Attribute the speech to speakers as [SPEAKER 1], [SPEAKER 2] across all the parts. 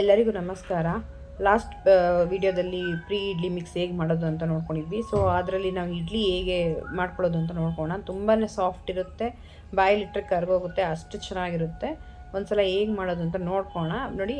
[SPEAKER 1] ಎಲ್ಲರಿಗೂ ನಮಸ್ಕಾರ. ಲಾಸ್ಟ್ ವಿಡಿಯೋದಲ್ಲಿ ಪ್ರೀ ಇಡ್ಲಿ ಮಿಕ್ಸ್ ಹೇಗೆ ಮಾಡೋದು ಅಂತ ನೋಡ್ಕೊಂಡಿದ್ವಿ. ಸೊ ಅದರಲ್ಲಿ ನಾವು ಇಡ್ಲಿ ಹೇಗೆ ಮಾಡ್ಕೊಳ್ಳೋದು ಅಂತ ನೋಡ್ಕೋಣ ತುಂಬಾ ಸಾಫ್ಟ್ ಇರುತ್ತೆ. ಬಾಯಲ್ಲಿಟ್ಟರೆ ಕರ್ಗೋಗುತ್ತೆ. ಅಷ್ಟು ಚೆನ್ನಾಗಿರುತ್ತೆ. ಒಂದ್ಸಲ ಹೇಗೆ ಮಾಡೋದು ಅಂತ ನೋಡ್ಕೋಣ ನೋಡಿ,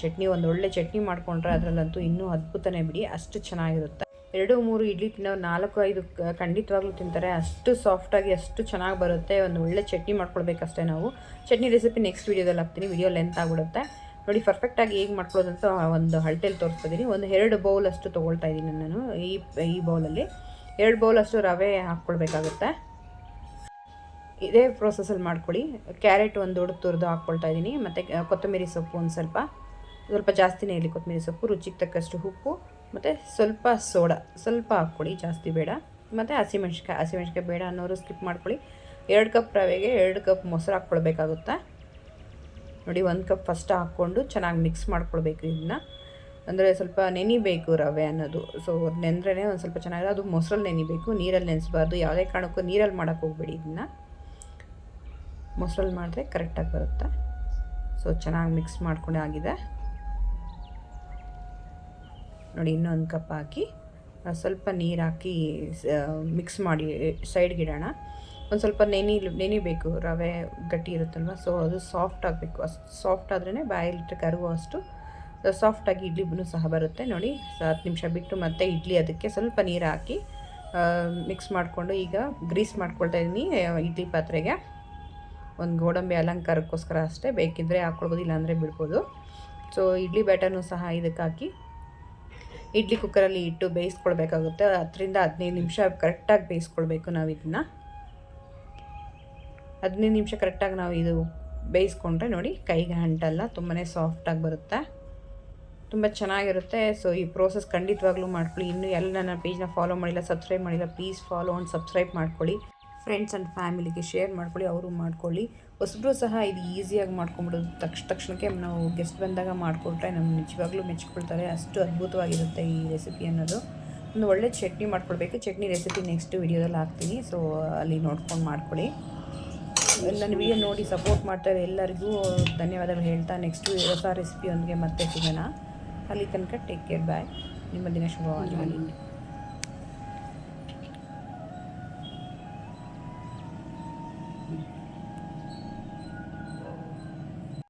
[SPEAKER 1] ಚಟ್ನಿ, ಒಂದು ಒಳ್ಳೆ ಚಟ್ನಿ ಮಾಡ್ಕೊಂಡ್ರೆ ಅದರಲ್ಲಂತೂ ಇನ್ನೂ ಅದ್ಭುತನೇ ಬಿಡಿ. ಅಷ್ಟು ಚೆನ್ನಾಗಿರುತ್ತೆ. ಎರಡು, ಮೂರು ಇಡ್ಲಿ ತಿನ್ನೋ ನಾಲ್ಕು, ಐದು ಖಂಡಿತವಾಗ್ಲೂ ತಿಂತಾರೆ. ಅಷ್ಟು ಸಾಫ್ಟಾಗಿ ಅಷ್ಟು ಚೆನ್ನಾಗಿ ಬರುತ್ತೆ. ಒಂದು ಒಳ್ಳೆ ಚಟ್ನಿ ಮಾಡ್ಕೊಳ್ಬೇಕಷ್ಟೇ ನಾವು. ಚಟ್ನಿ ರೆಸಿಪಿ ನೆಕ್ಸ್ಟ್ ವೀಡಿಯೋದಲ್ಲಿ ಹಾಕ್ತೀನಿ. ವಿಡಿಯೋ ಲೆಂತ್ ಆಗಿಬಿಡುತ್ತೆ. ನೋಡಿ ಪರ್ಫೆಕ್ಟಾಗಿ ಹೇಗೆ ಮಾಡ್ಕೊಳ್ಳೋದು ಅಂತ ಒಂದು ಹಳ್ಟೆಲಿ ತೋರಿಸ್ತಿದ್ದೀನಿ ಒಂದು ಎರಡು ಅಷ್ಟು ತೊಗೊಳ್ತಾ ಇದ್ದೀನಿ ನಾನು ಈ ಈ ಬೌಲಲ್ಲಿ ಎರಡು ಅಷ್ಟು ರವೆ ಹಾಕ್ಕೊಳ್ಬೇಕಾಗುತ್ತೆ. ಇದೇ ಪ್ರೊಸೆಸಲ್ಲಿ ಮಾಡ್ಕೊಳ್ಳಿ. ಕ್ಯಾರೆಟ್ ಒಂದು ದೊಡ್ಡ ತುರಿದು ಹಾಕ್ಕೊಳ್ತಾ ಇದ್ದೀನಿ ಮತ್ತು ಕೊತ್ತಂಬರಿ ಸೊಪ್ಪು ಒಂದು ಸ್ವಲ್ಪ. ಸ್ವಲ್ಪ ಜಾಸ್ತಿನೇ ಇರಲಿ ಕೊತ್ತಂಬರಿ ಸೊಪ್ಪು, ರುಚಿಗೆ ತಕ್ಕಷ್ಟು ಉಪ್ಪು, ಮತ್ತು ಸ್ವಲ್ಪ ಸೋಡಾ. ಸ್ವಲ್ಪ ಹಾಕ್ಕೊಳ್ಳಿ, ಜಾಸ್ತಿ ಬೇಡ. ಮತ್ತು ಹಸಿಮೆಣ್ಸಿಕಾಯಿ ಹಸಿಮೆಣ್ಸಿಕಾಯಿ ಬೇಡ ಅನ್ನೋರು ಸ್ಕಿಪ್ ಮಾಡ್ಕೊಳ್ಳಿ. ಎರಡು ಕಪ್ ರವೆಗೆ ಎರಡು ಕಪ್ ಮೊಸರು ಹಾಕ್ಕೊಳ್ಬೇಕಾಗುತ್ತೆ. ನೋಡಿ, ಒಂದು ಕಪ್ ಫಸ್ಟ್ ಹಾಕ್ಕೊಂಡು ಚೆನ್ನಾಗಿ ಮಿಕ್ಸ್ ಮಾಡ್ಕೊಳ್ಬೇಕು ಇದನ್ನ. ಅಂದರೆ ಸ್ವಲ್ಪ ನೆನಿಬೇಕು ರವೆ ಅನ್ನೋದು. ಸೊ ನೆಂದ್ರೇ ಒಂದು ಸ್ವಲ್ಪ ಚೆನ್ನಾಗಿರೋ, ಅದು ಮೊಸರಲ್ಲಿ ನೆನಿಬೇಕು. ನೀರಲ್ಲಿ ನೆನೆಸ್ಬಾರ್ದು. ಯಾವುದೇ ಕಾರಣಕ್ಕೂ ನೀರಲ್ಲಿ ಮಾಡೋಕ್ಕೆ ಹೋಗ್ಬೇಡಿ ಇದನ್ನು. ಮೊಸರಲ್ಲಿ ಮಾಡಿದ್ರೆ ಕರೆಕ್ಟಾಗಿ ಬರುತ್ತೆ. ಸೊ ಚೆನ್ನಾಗಿ ಮಿಕ್ಸ್ ಮಾಡ್ಕೊಂಡು ಆಗಿದೆ. ನೋಡಿ, ಇನ್ನೊಂದು ಕಪ್ ಹಾಕಿ ಸ್ವಲ್ಪ ನೀರು ಹಾಕಿ ಮಿಕ್ಸ್ ಮಾಡಿ ಸೈಡ್ಗೆ ಇಡೋಣ ಒಂದು ಸ್ವಲ್ಪ ನೆನಿ ನೆನಿಬೇಕು ರವೆ ಗಟ್ಟಿ ಇರುತ್ತಲ್ವ? ಸೊ ಅದು ಸಾಫ್ಟ್ ಆಗಬೇಕು. ಅಷ್ಟು ಸಾಫ್ಟ್ ಆದ್ರೇ ಬಾಯಲ್ಲಿಟ್ಟು ಕರಗುವ ಅಷ್ಟು ಸಾಫ್ಟಾಗಿ ಇಡ್ಲಿ ಸಹ ಬರುತ್ತೆ. ನೋಡಿ ಹತ್ತು ನಿಮಿಷ ಬಿಟ್ಟು ಮತ್ತೆ ಇಡ್ಲಿ ಅದಕ್ಕೆ ಸ್ವಲ್ಪ ನೀರು ಹಾಕಿ ಮಿಕ್ಸ್ ಮಾಡಿಕೊಂಡು ಈಗ ಗ್ರೀಸ್ ಮಾಡ್ಕೊಳ್ತಾ ಇದ್ದೀನಿ ಇಡ್ಲಿ ಪಾತ್ರೆಗೆ. ಒಂದು ಗೋಡಂಬಿ ಅಲಂಕಾರಕ್ಕೋಸ್ಕರ ಅಷ್ಟೇ ಬೇಕಿದ್ದರೆ ಹಾಕ್ಕೊಳ್ಬೋದು ಇಲ್ಲಾಂದರೆ ಬಿಡ್ಬೋದು. ಸೊ ಇಡ್ಲಿ ಬ್ಯಾಟರ್ನು ಸಹ ಇದಕ್ಕೆ ಹಾಕಿ, ಇಡ್ಲಿ ಕುಕ್ಕರಲ್ಲಿ ಇಟ್ಟು ಬೇಯಿಸ್ಕೊಳ್ಬೇಕಾಗುತ್ತೆ. ಹತ್ತರಿಂದ ಹದಿನೈದು ನಿಮಿಷ ಕರೆಕ್ಟಾಗಿ ಬೇಯಿಸ್ಕೊಳ್ಬೇಕು ನಾವು ಇದನ್ನು ಹದಿನೈದು ನಿಮಿಷ ಕರೆಕ್ಟಾಗಿ ನಾವು ಇದು ಬೇಯಿಸ್ಕೊಂಡ್ರೆ ನೋಡಿ, ಕೈಗೆ ಅಂಟಲ್ಲ ತುಂಬಾ ಸಾಫ್ಟಾಗಿ ಬರುತ್ತೆ. ತುಂಬ ಚೆನ್ನಾಗಿರುತ್ತೆ. ಸೊ ಈ ಪ್ರೋಸೆಸ್ ಖಂಡಿತವಾಗ್ಲೂ ಮಾಡ್ಕೊಳ್ಳಿ. ಇನ್ನೂ ಎಲ್ಲ ನನ್ನ ಪೇಜ್ನ ಫಾಲೋ ಮಾಡಿಲ್ಲ ಸಬ್ಸ್ಕ್ರೈಬ್ ಮಾಡಿಲ್ಲ ಪ್ಲೀಸ್ ಫಾಲೋ ಆ್ಯಂಡ್ ಸಬ್ಸ್ಕ್ರೈಬ್ ಮಾಡ್ಕೊಳ್ಳಿ. ಫ್ರೆಂಡ್ಸ್ ಆ್ಯಂಡ್ ಫ್ಯಾಮಿಲಿಗೆ ಶೇರ್ ಮಾಡ್ಕೊಳ್ಳಿ, ಅವರು ಮಾಡ್ಕೊಳ್ಳಿ. ಹೊಸಬ್ರು ಸಹ ಇದು ಈಸಿಯಾಗಿ ಮಾಡ್ಕೊಂಬಿಡೋದು ತಕ್ಷ ತಕ್ಷಣಕ್ಕೆ ನಾವು ಗೆಸ್ಟ್ ಬಂದಾಗ ಮಾಡಿಕೊಟ್ರೆ ನಮ್ಮ ನಿಜವಾಗ್ಲೂ ಮೆಚ್ಕೊಳ್ತಾರೆ. ಅಷ್ಟು ಅದ್ಭುತವಾಗಿರುತ್ತೆ ಈ ರೆಸಿಪಿ ಅನ್ನೋದು. ಒಂದು ಒಳ್ಳೆ ಚಟ್ನಿ ಮಾಡ್ಕೊಳ್ಬೇಕು ಚಟ್ನಿ ರೆಸಿಪಿ ನೆಕ್ಸ್ಟ್ ವಿಡಿಯೋದಲ್ಲಿ ಹಾಕ್ತೀನಿ. ಸೊ ಅಲ್ಲಿ ನೋಡ್ಕೊಂಡು ಮಾಡ್ಕೊಳ್ಳಿ. ನನ್ನ ವಿಡಿಯೋ ನೋಡಿ ಸಪೋರ್ಟ್ ಮಾಡ್ತಾರೆ ಎಲ್ಲರಿಗೂ. ಧನ್ಯವಾದಗಳು ಹೇಳ್ತಾ ನೆಕ್ಸ್ಟು ಹೊಸ ರೆಸಿಪಿಯೊಂದಿಗೆ ಮತ್ತೆ ಸಿಗೋಣ. ಅಲ್ಲಿ ತನಕ ಟೇಕ್ ಕೇರ್ ಬಾಯ್ ನಿಮ್ಮ ದಿನ ಶುಭವಾಗಲಿ.